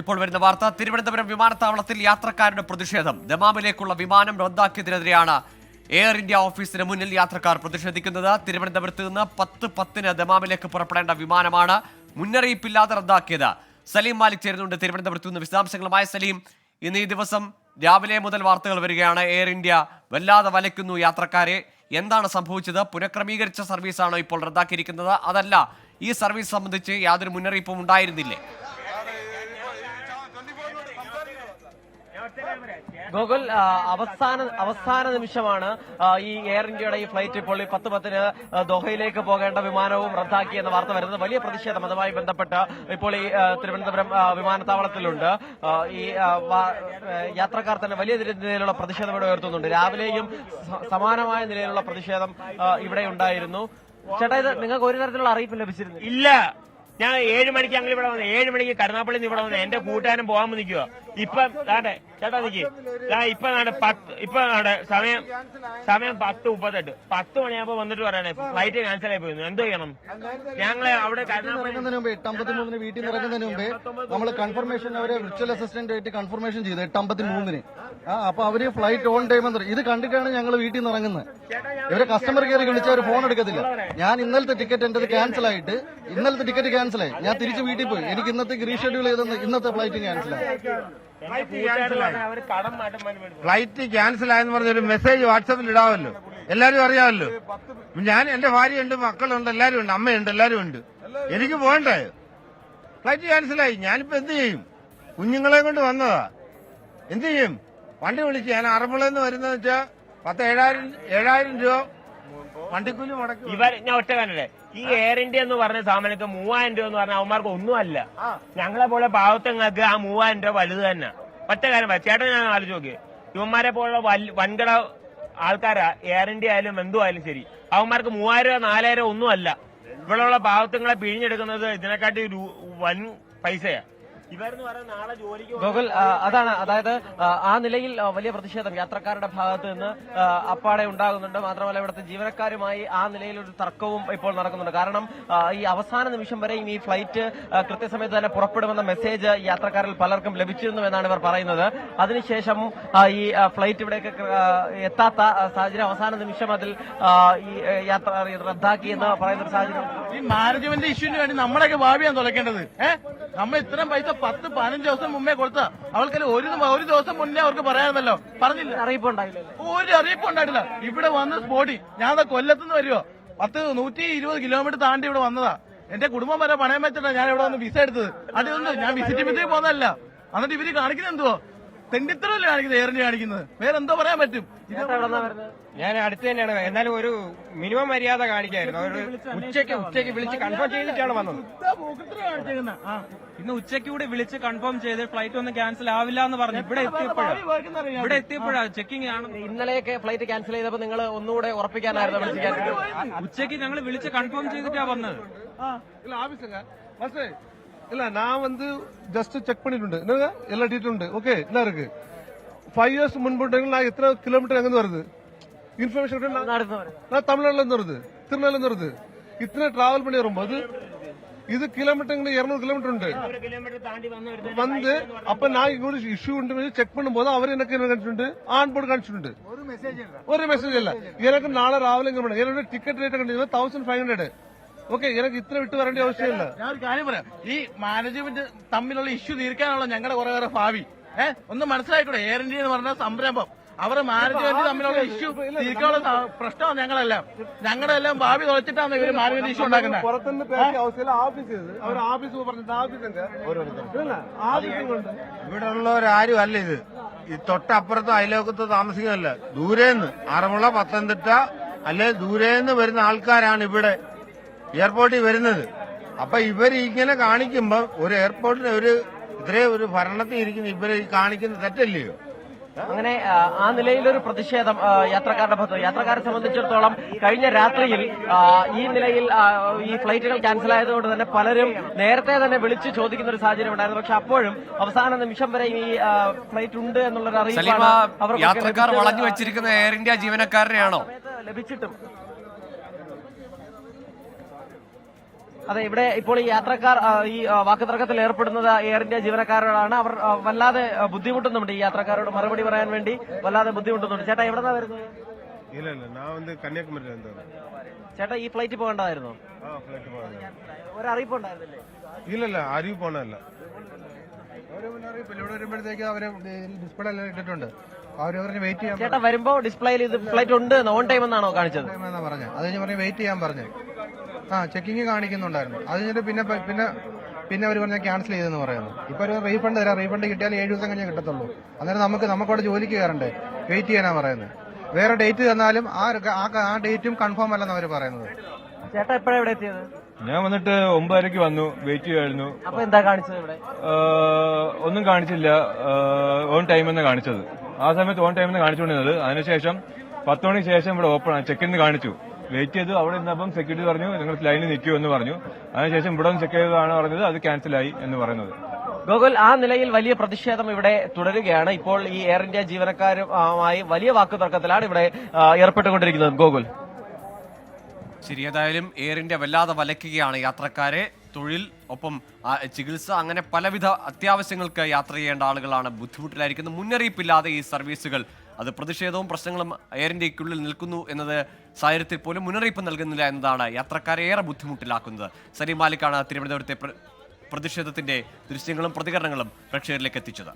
ഇപ്പോൾ വരുന്ന വാർത്ത തിരുവനന്തപുരം വിമാനത്താവളത്തിൽ യാത്രക്കാരുടെ പ്രതിഷേധം. ദമാമിലേക്കുള്ള വിമാനം റദ്ദാക്കിയതിനെതിരെയാണ് എയർ ഇന്ത്യ ഓഫീസിന് മുന്നിൽ യാത്രക്കാർ പ്രതിഷേധിക്കുന്നത്. തിരുവനന്തപുരത്ത് നിന്ന് പത്ത് പത്തിന് ദമാമിലേക്ക് പുറപ്പെടേണ്ട വിമാനമാണ് മുന്നറിയിപ്പില്ലാതെ റദ്ദാക്കിയത്. സലീം മാലിക് ചേരുന്നുണ്ട് തിരുവനന്തപുരത്ത് നിന്ന്. വിശദാംശങ്ങളുമായ സലീം. ഇന്ന് ഈ ദിവസം രാവിലെ മുതൽ വാർത്തകൾ വരികയാണ്. എയർ ഇന്ത്യ വല്ലാതെ വലയ്ക്കുന്നു യാത്രക്കാരെ. എന്താണ് സംഭവിച്ചത്? പുനഃക്രമീകരിച്ച സർവീസാണോ ഇപ്പോൾ റദ്ദാക്കിയിരിക്കുന്നത്? അതല്ല ഈ സർവീസ് സംബന്ധിച്ച് യാതൊരു മുന്നറിയിപ്പും ഉണ്ടായിരുന്നില്ലേ? ഗോകുൽ അവസാന അവസാന നിമിഷമാണ് ഈ എയർ ഇന്ത്യയുടെ ഈ ഫ്ലൈറ്റ് ഇപ്പോൾ ഈ പത്ത് പത്തിന് ദോഹയിലേക്ക് പോകേണ്ട വിമാനവും റദ്ദാക്കി എന്ന വാർത്ത വരുന്നത്. വലിയ പ്രതിഷേധം അതുമായി ബന്ധപ്പെട്ട് ഇപ്പോൾ ഈ തിരുവനന്തപുരം വിമാനത്താവളത്തിലുണ്ട്. ഈ യാത്രക്കാർ തന്നെ വലിയ നിലയിലുള്ള പ്രതിഷേധം ഇവിടെ ഉയർത്തുന്നുണ്ട്. രാവിലെയും സമാനമായ നിലയിലുള്ള പ്രതിഷേധം ഇവിടെ ഉണ്ടായിരുന്നു. ചേട്ടാ ഇത് നിങ്ങൾക്ക് ഒരു തരത്തിലുള്ള അറിയിപ്പ് ലഭിച്ചിരുന്നു ഇല്ല. ഞാൻ ഏഴ് മണിക്ക് ഞങ്ങൾ ഇവിടെ വന്നു ഏഴ് മണിക്ക് കരുനാപ്പള്ളി ഇവിടെ വന്നു എന്റെ കൂട്ടുകാരൻ പോകാൻ നിൽക്കുക ഇപ്പം ദാണ്ടെ ചേട്ടാ നിക്ക്. ദാ ഇപ്പൊ നാടെ പത്ത് ഇപ്പൊ നാടെ സമയം സമയം പത്ത് മുപ്പത്തെട്ട്. പത്ത് മണിയാകുമ്പോ വന്നിട്ട് പറയണേ ഫ്ലൈറ്റ് ക്യാൻസൽ ആയി പോയിരുന്നു. എന്ത് ചെയ്യണം? ഞങ്ങളെ അവിടെ ഇറങ്ങുന്നതിന് മുമ്പ് എട്ട് മൂന്നിന് വീട്ടിൽ നിന്ന് ഇറങ്ങുന്നതിന് മുമ്പേ നമ്മൾ കൺഫർമേഷൻ അവരെ വിർച്വൽ അസിസ്റ്റന്റ് ആയിട്ട് കൺഫർമേഷൻ ചെയ്തു. എട്ട് അമ്പത്തി മൂന്നിന് ആ അപ്പൊ അവർ ഫ്ലൈറ്റ് ഓൺ ടൈം എന്ന് ഇത് കണ്ടിട്ടാണ് ഞങ്ങൾ വീട്ടിൽ നിന്ന് ഇറങ്ങുന്നത്. ഇവരെ കസ്റ്റമർ കെയർ വിളിച്ച് അവർ ഫോൺ എടുക്കത്തില്ല. ഞാൻ ഇന്നലത്തെ ടിക്കറ്റ് എന്റെ ക്യാൻസൽ ആയിട്ട് ഇന്നലത്തെ ടിക്കറ്റ് ക്യാൻസൽ ആയി. ഞാൻ തിരിച്ച് വീട്ടിൽ പോയി. എനിക്ക് ഇന്നത്തേക്ക് റീഷെഡ്യൂൾ ചെയ്തെന്ന് ഇന്നത്തെ ഫ്ലൈറ്റ് ക്യാൻസൽ ആയി. പറഞ്ഞ ഫ്ലൈറ്റ് ക്യാൻസൽ ആയെന്ന് പറഞ്ഞൊരു മെസ്സേജ് വാട്സപ്പിൽ ഇടാമല്ലോ എല്ലാരും അറിയാമല്ലോ ഞാൻ എന്റെ ഭാര്യയുണ്ട് മക്കളുണ്ട് എല്ലാരും ഉണ്ട് അമ്മയുണ്ട് എല്ലാരും ഉണ്ട് എനിക്ക് പോകണ്ടേ? ഫ്ലൈറ്റ് ക്യാൻസലായി ഞാനിപ്പോ എന്ത് ചെയ്യും? കുഞ്ഞുങ്ങളെ കൊണ്ട് വന്നതാ. എന്ത് ചെയ്യും? വണ്ടി വിളിച്ച് ഞാൻ അറബിളെന്ന് വരുന്നത് വെച്ചാൽ പത്ത് ഏഴായിരം ഏഴായിരം രൂപ വണ്ടിക്കൂലി മുടക്കി ഇവർ ഞാൻ ഒറ്റ കാരണല്ലേ? ഈ എയർ ഇന്ത്യ എന്ന് പറഞ്ഞ സാമാനൊക്കെ മൂവായിരം രൂപ എന്ന് പറഞ്ഞ അവന്മാർക്ക് ഒന്നുമല്ല ഞങ്ങളെ പോലെ പാവത്തങ്ങൾക്ക് ആ മൂവായിരം രൂപ വലുത് തന്നെ. ഒറ്റ കാര്യം. ചേട്ടൻ ഞാൻ ആലോചിച്ച് നോക്കി. ഇവന്മാരെ പോലുള്ള വൽ- വൻകിട ആൾക്കാരാ എയർ ഇന്ത്യ ആയാലും എന്തു ആയാലും ശരി. അവന്മാർക്ക് മൂവായിരം രൂപ നാലായിരം ഒന്നും അല്ല. ഇവിടെയുള്ള പാവത്തങ്ങളെ പിഴിഞ്ഞെടുക്കുന്നത് ഇതിനെക്കാട്ടി വൻ പൈസയാ. ഗോകുൽ അതാണ് അതായത് ആ, നിലയിൽ വലിയ പ്രതിഷേധം യാത്രക്കാരുടെ ഭാഗത്ത് നിന്ന് അപ്പാടെ ഉണ്ടാകുന്നുണ്ട്. മാത്രമല്ല ഇവിടുത്തെ ജീവനക്കാരുമായി ആ നിലയിൽ ഒരു തർക്കവും ഇപ്പോൾ നടക്കുന്നുണ്ട്. കാരണം ഈ അവസാന നിമിഷം വരെയും ഈ ഫ്ലൈറ്റ് കൃത്യസമയത്ത് തന്നെ പുറപ്പെടുമെന്ന മെസ്സേജ് യാത്രക്കാരിൽ പലർക്കും ലഭിച്ചിരുന്നു എന്നാണ് ഇവർ പറയുന്നത്. അതിനുശേഷം ഈ ഫ്ലൈറ്റ് ഇവിടേക്ക് എത്താത്ത സാഹചര്യം അവസാന നിമിഷം അതിൽ ഈ യാത്ര റദ്ദാക്കി എന്ന് പറയുന്ന ഒരു സാഹചര്യം. ഈ മാനേജ്മെന്റ് ഇഷ്യൂവിന് വേണ്ടി നമ്മളൊക്കെ ഭാവിയാണ് തുലക്കേണ്ടത് ഏഹ് നമ്മൾ ഇത്രയും പൈസ പത്ത് പതിനഞ്ച് ദിവസം മുമ്പേ കൊടുത്ത അവൾക്ക് ഒരു ഒരു ദിവസം മുന്നേ അവർക്ക് പറയാമല്ലോ പറഞ്ഞില്ല. അറിയിപ്പ് ഒരു അറിയിപ്പ് ഉണ്ടായിട്ടില്ല. ഇവിടെ വന്ന് സ്പോട്ടി ഞാൻ കൊല്ലത്തുനിന്ന് വരുവോ. പത്ത് നൂറ്റി ഇരുപത് കിലോമീറ്റർ താണ്ടി ഇവിടെ വന്നതാ. എന്റെ കുടുംബം വരെ പണയം വെച്ചിട്ടാ ഞാൻ ഇവിടെ വന്ന് വിസ എടുത്തത്. അതുകൊണ്ട് ഞാൻ വിസിറ്റ് വിസയിൽ പോകുന്നതല്ല എന്നിട്ട് ഇവർ കാണിക്കുന്നത് എന്തുവോ? തെണ്ടിത്തരല്ലേ കാണിക്കുന്നത്? ഏറിഞ്ഞ് കാണിക്കുന്നത്. വേറെ എന്തോ പറയാൻ പറ്റും. ഞാൻ അടുത്ത് തന്നെയാണ്. എന്നാലും ഒരു മിനിമം മര്യാദ കാണിക്കായിരുന്നു. ഒരു ഉച്ചയ്ക്ക് ഉച്ചയ്ക്ക് വിളിച്ച് കൺഫേം ചെയ്തിട്ടാണ് വന്നത്. ഇന്ന് ഉച്ചയ്ക്ക് കൂടി വിളിച്ച് കൺഫേം ചെയ്ത് ഫ്ലൈറ്റ് ഒന്നും ക്യാൻസൽ ആവില്ല എന്ന് പറഞ്ഞു ഇവിടെ എത്തിയപ്പോഴാണ് ഇവിടെ എത്തിയപ്പോഴാണ് ചെക്കിംഗ് ആണ്. ഇന്നലെയൊക്കെ ഫ്ലൈറ്റ് ക്യാൻസൽ ചെയ്തപ്പോൾ നിങ്ങൾ ഒന്നുകൂടെ ഉറപ്പിക്കാനായിരുന്നു ഉച്ചയ്ക്ക് ഞങ്ങൾ വിളിച്ച് കൺഫേം ചെയ്തിട്ടാ വന്നത്. ആവശ്യം இல்ல நான் வந்து ஜஸ்ட் செக் பண்ணிட்டு என்னங்க? எல்லா டீட்டெயில் உண்டு. ஓகே என்ன இருக்கு? ஃபைவ் இயர்ஸ் முன்பு நான் எத்தனை கிலோமீட்டர் எங்கேருந்து வருது? இன்ஃபர்மேஷன் நான் தமிழ்நாடுல வருது. திருநெல்வேலியில வருது. இத்தனை டிராவல் பண்ணி வரும்போது இது கிலோமீட்டர் இருநூறு கிலோமீட்டர் உண்டு. வந்து அப்ப நான் இவ்வளவு இஷ்யூ உண்டு செக் பண்ணும் போது அவர் எனக்கு என்ன காணிச்சுண்டு ஆன் போர்டு காணிச்சுண்டு ஒரு மெசேஜ் இல்ல. எனக்கு நாளை ராவலிங்க என்னோட ticket rate thousand five hundred okay ഇങ്ങനെ ഇത്ര വിട്ട് വരേണ്ട ആവശ്യമില്ല. ഞാൻ ഒരു കാര്യം പറയാം. ഈ മാനേജ്മെന്റ് തമ്മിലുള്ള ഇഷ്യൂ തീർക്കാനുള്ള ഞങ്ങളുടെ കുറെ കുറെ ഭാവി. ഏഹ് ഒന്ന് മനസ്സിലായിക്കൂടെ? എയർ ഇന്ത്യ എന്ന് പറഞ്ഞ സംരംഭം. അവരുടെ മാനേജ്മെന്റ് തമ്മിലുള്ള ഇഷ്യൂ തീർക്കാനുള്ള പ്രശ്നമാണ് ഞങ്ങളെല്ലാം. ഞങ്ങളുടെ എല്ലാം ഭാവി തുളച്ചിട്ടാണ് ഇവർ മാനേജ്മെന്റ് ഇഷ്യൂ ഉണ്ടാക്കുന്നത്. പുറത്തുനിന്ന് പേശ ആവശ്യമില്ല ഓഫീസ് അവർ ഓഫീസ് പറഞ്ഞിട്ട് ഇവിടെ ഉള്ളവരാരും അല്ല ഇത്. ഈ തൊട്ടപ്പുറത്ത് അയലോക്കത്ത് താമസിക്കുന്നല്ല ദൂരേന്ന് ആറന്മുള പത്തനംതിട്ട അല്ലെ ദൂരേന്ന് വരുന്ന ആൾക്കാരാണ് ഇവിടെ. എയർപോർട്ടിൽ വരുന്നത്. അപ്പൊ ഇവർ ഇങ്ങനെ കാണിക്കുമ്പോ ഒരു എയർപോർട്ടിന് ഒരു ഇത്രയും ഒരു ഭരണത്തിൽ ഇരിക്കുന്ന ഇവരെ കാണിക്കുന്ന തെറ്റല്ലയോ? അങ്ങനെ ആ, നിലയിലൊരു പ്രതിഷേധം യാത്രക്കാരുടെ ഭാഗത്ത്. യാത്രക്കാരെ സംബന്ധിച്ചിടത്തോളം കഴിഞ്ഞ രാത്രിയിൽ ഈ നിലയിൽ ഈ ഫ്ലൈറ്റുകൾ ക്യാൻസൽ ആയതുകൊണ്ട് തന്നെ പലരും നേരത്തെ തന്നെ വിളിച്ച് ചോദിക്കുന്ന ഒരു സാഹചര്യം ഉണ്ടായിരുന്നു. പക്ഷെ അപ്പോഴും അവസാന നിമിഷം വരെ ഈ ഫ്ലൈറ്റ് ഉണ്ട് എന്നുള്ളൊരു അറിയിപ്പ് അറിയിപ്പാണ് യാത്രക്കാർ വളഞ്ഞു വെച്ചിരിക്കുന്ന എയർ ഇന്ത്യ ജീവനക്കാരനെയാണോ? ലഭിച്ചിട്ടും. അതെ ഇവിടെ ഇപ്പോൾ ഈ യാത്രക്കാർ ഈ വാക്കുതർക്കത്തിൽ ഏർപ്പെടുന്നത് എയർ ഇന്ത്യ ജീവനക്കാരോടാണ്. അവർ വല്ലാതെ ബുദ്ധിമുട്ടുന്നുണ്ട് ഈ യാത്രക്കാരോട് മറുപടി പറയാൻ വേണ്ടി. വല്ലാതെ ബുദ്ധിമുട്ടുന്നുണ്ട്. ചേട്ടാ എവിടെ നിന്നാ വരുന്നത്? ഇല്ല ഇല്ല ഞാൻ വന്ന് കന്യാകുമാരി ചേട്ടാ ഈ ഫ്ലൈറ്റ് പോകേണ്ടതായിരുന്നോ. ഇല്ല. ഇല്ല അറിയിപ്പ് പോണല്ല ഇവിടെ ഡിസ്പ്ലേ ഇട്ടിട്ടുണ്ട്. വെയിറ്റ് ചെയ്യാൻ ചേട്ടാ വരുമ്പോ ഡിസ്പ്ലേയിൽ ഇത് ഫ്ലൈറ്റ് ഉണ്ട് ഓൺ ടൈം എന്നാണോ കാണിച്ചത്? പറഞ്ഞത് അത് കഴിഞ്ഞ് പറഞ്ഞു വെയിറ്റ് ചെയ്യാൻ പറഞ്ഞു. ആ ചെക്കിങ് കാണിക്കുന്നുണ്ടായിരുന്നു. അത് കഴിഞ്ഞിട്ട് പിന്നെ പിന്നെ പിന്നെ അവർ പറഞ്ഞാൽ ക്യാൻസൽ ചെയ്തെന്ന് പറയുന്നു. ഇപ്പൊ ഒരു റീഫണ്ട് തരാം. റീഫണ്ട് കിട്ടിയാൽ ഏഴ് ദിവസം കഴിഞ്ഞേ കിട്ടത്തുള്ളൂ. അന്നേരം നമുക്ക് നമുക്കവിടെ ജോലിക്ക് കയറണ്ടേ? വെയിറ്റ് ചെയ്യാനാ പറയുന്നത്. വേറെ ഡേറ്റ് തന്നാലും ആ ആ- ആ ഡേറ്റും കൺഫേം അല്ലെന്ന് അവർ പറയുന്നത്. ചേട്ടാ എപ്പോഴാണ് ഇവിടെ എത്തിയത്? ഞാൻ വന്നിട്ട് ഒമ്പതരക്ക് വന്നു. വെയിറ്റ് ചെയ്യുമായിരുന്നു അപ്പൊ എന്താ കാണിച്ചത് ഇവിടെ? ഒന്നും കാണിച്ചില്ല. ഓൺ ടൈം എന്ന് കാണിച്ചത്. ആ സമയത്ത് ഓൺ ടൈം എന്ന് കാണിച്ചുകൊണ്ടിരുന്നത്. അതിനുശേഷം പത്ത് മണിക്ക് ശേഷം ഇവിടെ ഓപ്പൺ ചെക്കിന്ന് കാണിച്ചു. വെയിറ്റ് ചെയ്തു. അവിടെ നിന്നപ്പം സെക്യൂരിറ്റി പറഞ്ഞു നിങ്ങൾ ലൈനിൽ നിൽക്കൂ എന്ന് പറഞ്ഞു. അതിനുശേഷം ഇവിടെ ചെക്ക് ചെയ്തതാണ് പറഞ്ഞത് അത് ക്യാൻസലായി എന്ന് പറയുന്നത്. ഗോകുൽ ആ നിലയിൽ വലിയ പ്രതിഷേധം ഇവിടെ തുടരുകയാണ്. ഇപ്പോൾ ഈ എയർ ഇന്ത്യ ജീവനക്കാരുമായി വലിയ വാക്കുതർക്കത്തിലാണ് ഇവിടെ ഏർപ്പെട്ടുകൊണ്ടിരിക്കുന്നത്. ഗോകുൽ. ശരി ഏതായാലും എയർ ഇന്ത്യ വല്ലാതെ വലയ്ക്കുകയാണ് യാത്രക്കാരെ. തൊഴിൽ ഒപ്പം ചികിത്സ അങ്ങനെ പലവിധ അത്യാവശ്യങ്ങൾക്ക് യാത്ര ചെയ്യേണ്ട ആളുകളാണ് ബുദ്ധിമുട്ടിലായിരിക്കുന്നത്. മുന്നറിയിപ്പില്ലാതെ ഈ സർവീസുകൾ അത് പ്രതിഷേധവും പ്രശ്നങ്ങളും എയർ ഇന്ത്യക്കുള്ളിൽ നിൽക്കുന്നു എന്നത് സാഹചര്യത്തിൽ പോലും മുന്നറിയിപ്പ് നൽകുന്നില്ല എന്നതാണ് യാത്രക്കാരെ ഏറെ ബുദ്ധിമുട്ടിലാക്കുന്നത്. സലീം മാലിക്കാണ് തിരുവനന്തപുരത്തെ പ്രതിഷേധത്തിന്റെ ദൃശ്യങ്ങളും പ്രതികരണങ്ങളും പ്രേക്ഷകരിലേക്ക് എത്തിച്ചത്.